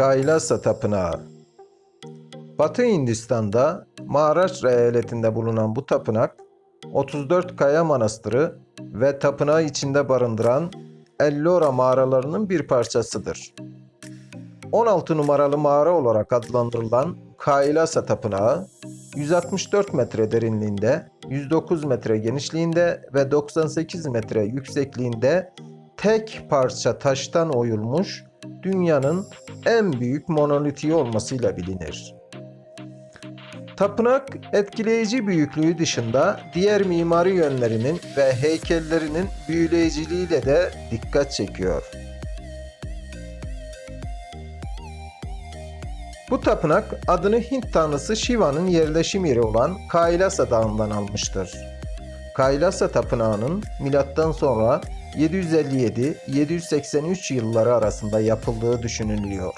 Kailasa Tapınağı Batı Hindistan'da Maharashtra eyaletinde bulunan bu tapınak 34 kaya manastırı ve tapınağı içinde barındıran Ellora mağaralarının bir parçasıdır. 16 numaralı mağara olarak adlandırılan Kailasa Tapınağı 164 metre derinliğinde, 109 metre genişliğinde ve 98 metre yüksekliğinde tek parça taştan oyulmuş dünyanın en büyük monoliti olmasıyla bilinir. Tapınak etkileyici büyüklüğü dışında diğer mimari yönlerinin ve heykellerinin büyüleyiciliğiyle de dikkat çekiyor. Bu tapınak adını Hint tanrısı Shiva'nın yerleşim yeri olan Kailasa Dağı'ndan almıştır. Kailasa Tapınağı'nın milattan sonra 757-783 yılları arasında yapıldığı düşünülüyor.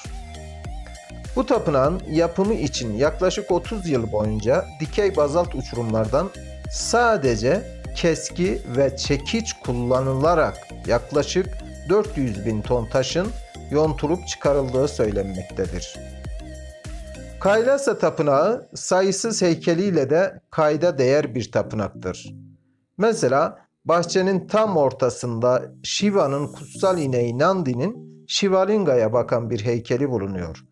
Bu tapınağın yapımı için yaklaşık 30 yıl boyunca dikey bazalt uçurumlardan sadece keski ve çekiç kullanılarak yaklaşık 400 bin ton taşın yontulup çıkarıldığı söylenmektedir. Kaylasa Tapınağı sayısız heykeliyle de kayda değer bir tapınaktır. Mesela bahçenin tam ortasında Shiva'nın kutsal ineği Nandi'nin Shivalinga'ya bakan bir heykeli bulunuyor.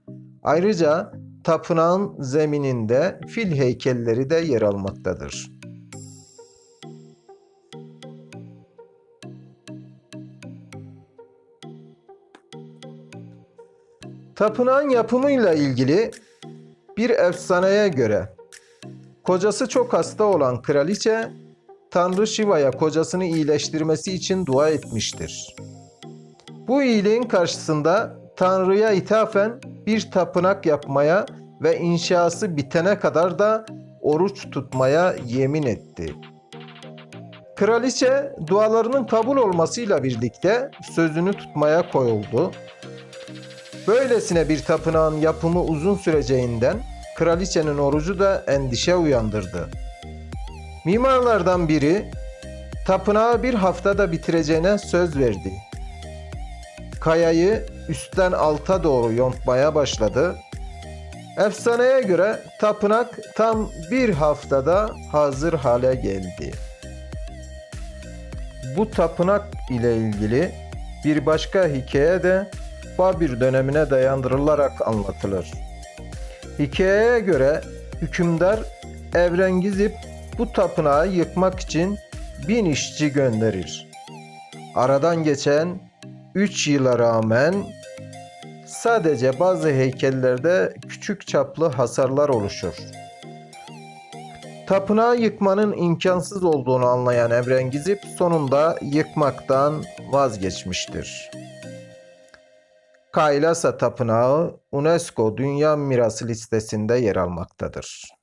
Ayrıca tapınağın zemininde fil heykelleri de yer almaktadır. Tapınağın yapımıyla ilgili bir efsaneye göre kocası çok hasta olan kraliçe Tanrı Shiva'ya kocasını iyileştirmesi için dua etmiştir. Bu iyiliğin karşısında Tanrı'ya ithafen bir tapınak yapmaya ve inşası bitene kadar da oruç tutmaya yemin etti. Kraliçe dualarının kabul olmasıyla birlikte sözünü tutmaya koyuldu. Böylesine bir tapınağın yapımı uzun süreceğinden kraliçenin orucu da endişe uyandırdı. Mimarlardan biri tapınağı bir haftada bitireceğine söz verdi. Kayayı üstten alta doğru yontmaya başladı. Efsaneye göre tapınak tam bir haftada hazır hale geldi. Bu tapınak ile ilgili bir başka hikaye de Babür dönemine dayandırılarak anlatılır. Hikayeye göre hükümdar Evrengizip bu tapınağı yıkmak için bin işçi gönderir. Aradan geçen 3 yıla rağmen sadece bazı heykellerde küçük çaplı hasarlar oluşur. Tapınağı yıkmanın imkansız olduğunu anlayan Evrengizip sonunda yıkmaktan vazgeçmiştir. Kailasa Tapınağı UNESCO Dünya Mirası listesinde yer almaktadır.